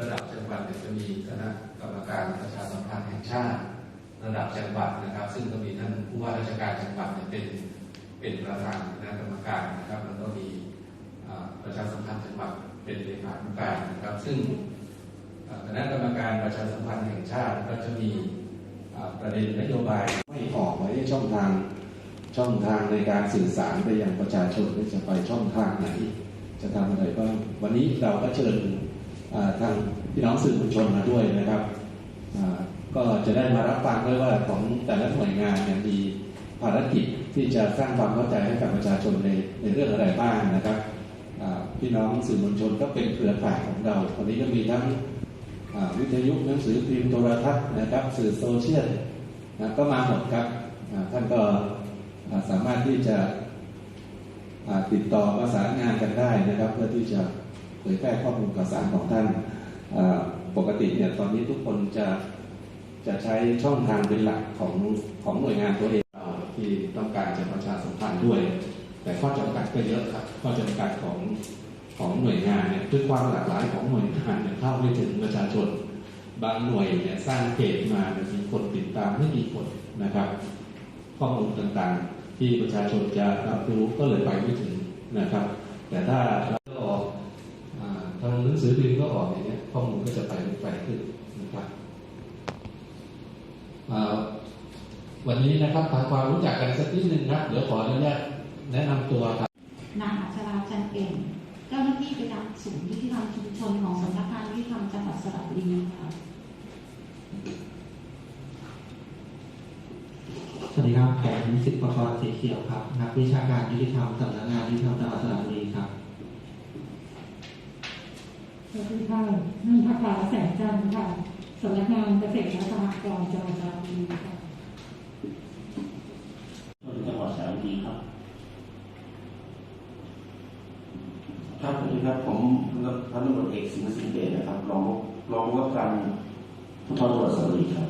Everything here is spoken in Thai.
ระดับจังหวัดจะมีคณะกรรมการประชาสัมพันธ์แห่งชาติ ระดับจังหวัดนะครับ ซึ่งก็มีท่านผู้ว่าราชการจังหวัดเป็นเป็นประธานคณะกรรมการนะครับแล้วก็มีประชาสัมพันธ์จังหวัดเป็นเลขาธิการนะครับ ซึ่งคณะกรรมการประชาสัมพันธ์แห่งชาติก็จะมีประเด็นนโยบายไม่ออกไว้ช่องทางช่องทางในการสื่อสารไปยังประชาชนว่าจะไปช่องทางไหน จะทำอะไรบ้างวันนี้เราก็เชิญ ทางพี่น้องสื่อมวลชนมาด้วยนะครับก็จะได้มารับฟังด้วยว่าของแต่ละหน่วยงานเนี่ยมีภารกิจที่จะสร้างความเข้าใจให้กับประชาชนในในเรื่องอะไรบ้างนะครับพี่น้องสื่อมวลชนก็เป็นเครือข่ายของเราวันนี้ก็มีทั้งวิทยุหนังสือพิมพ์โทรทัศน์นะครับ สื่อโซเชียลนะก็มาหมดครับท่านก็สามารถที่จะติดต่อประสานงานกันได้นะครับ เพื่อที่จะ เผยแพร่ข้อมูลข่าวสารของท่านปกติเนี่ยตอนนี้ทุกคนจะจะใช้ช่องทางเป็นหลักของของหน่วยงานตัวเองที่ต้องการจะประชาสัมพันธ์ด้วย แต่ข้อจำกัดก็เยอะครับข้อจำกัดของของหน่วยงานเนี่ยด้วยความหลากหลายของหน่วยงานเนี่ยเข้าไม่ถึงประชาชน บางหน่วยเนี่ยสร้างเพจมาเนี่มีคนติดตามไม่มีคนนะครับ ข้อมูลต่างๆ ที่ประชาชนจะรับรู้ก็เลยไปไม่ถึงนะครับ แต่ถ้าเราออกอ่าทางหนัง สือพิมพ์ก็ออกอย่างเงี้ยข้อมูลก็จะไปไปขึ้นนะครับอ่าวันนี้นะครับทำความรู้จักกันสักนิดนึงครับเดี๋ยวขออนุญาตแนะนำตัวครับนางอัชราจันเก่งเจ้าหน้าที่ประจำศูนย์ยุติธรรมชุมชนของสำนักงานยุติธรรมจังหวัดสระบุรีค่ะสวัสดีครับผมสิทธิ์ประกรณ์สีเขียวครับ นักวิชาการยุติธรรมสำนักงานยุติธรรมจังหวัดสระบุรีครับ สวัสดีค่ะนุ่นภาษาแสงจันทร์ค่ะสำนักงานเกษตรและสหกรณ์จังหวัดสระบุรีค่ะจังหวัดสระบุรีครับ ครับสวัสดีครับผมพันตำรวจเอกสิงห์สิงห์เดชนะครับรองรองผู้ว่าการภูธรจังหวัดสระบุรีครับ